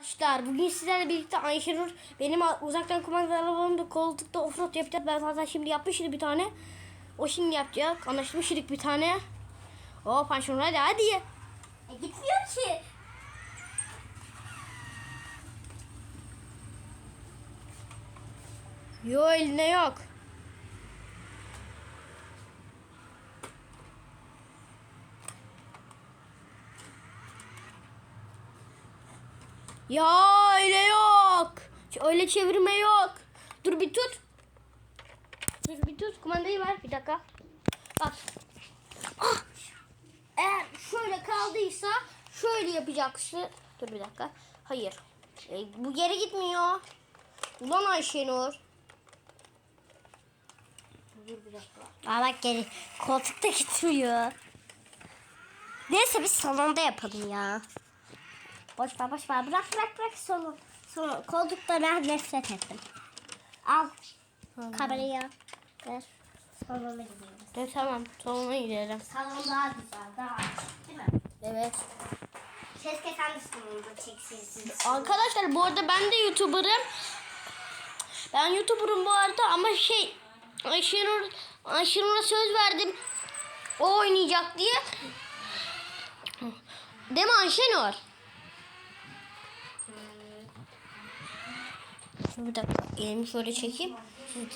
Arkadaşlar bugün sizlerle birlikte Ayşenur benim uzaktan kumandalı arabamda koltukta offroad yapacağız. Ben zaten şimdi yapmıştım bir tane. O şimdi yapacak. Anlaşmıştık bir tane. Hop Ayşenur hadi hadi. E, gitmiyor ki. Yo eline yok. Ya öyle yok. Öyle çevirme yok. Dur bir tut. Dur bir tut. Kumandayı ver. Bir dakika. Bak. Ah! Eğer şöyle kaldıysa şöyle yapacaksın. Dur bir dakika. Hayır. E, bu geri gitmiyor. Ulan Ayşenur. Dur bir dakika. Aa bak geri koltukta gitmiyor. Neyse biz salonda yapalım ya. Boş ver boş ver bırak bırak bırak salon. Koltukta ben nefret ettim. Al kamerayı al. Ver. Salona gidiyoruz. Evet, tamam. Salona gidelim. Salon daha güzel daha değil mi? Evet. Keşke sen de salonda çekseydin. Arkadaşlar bu arada ben de YouTuber'ım. Ben YouTuber'ım bu arada ama şey Ayşenur Ayşenur'a söz verdim. O oynayacak diye. Değil mi Ayşenur? Bir dakika elimi şöyle çekeyim. Siz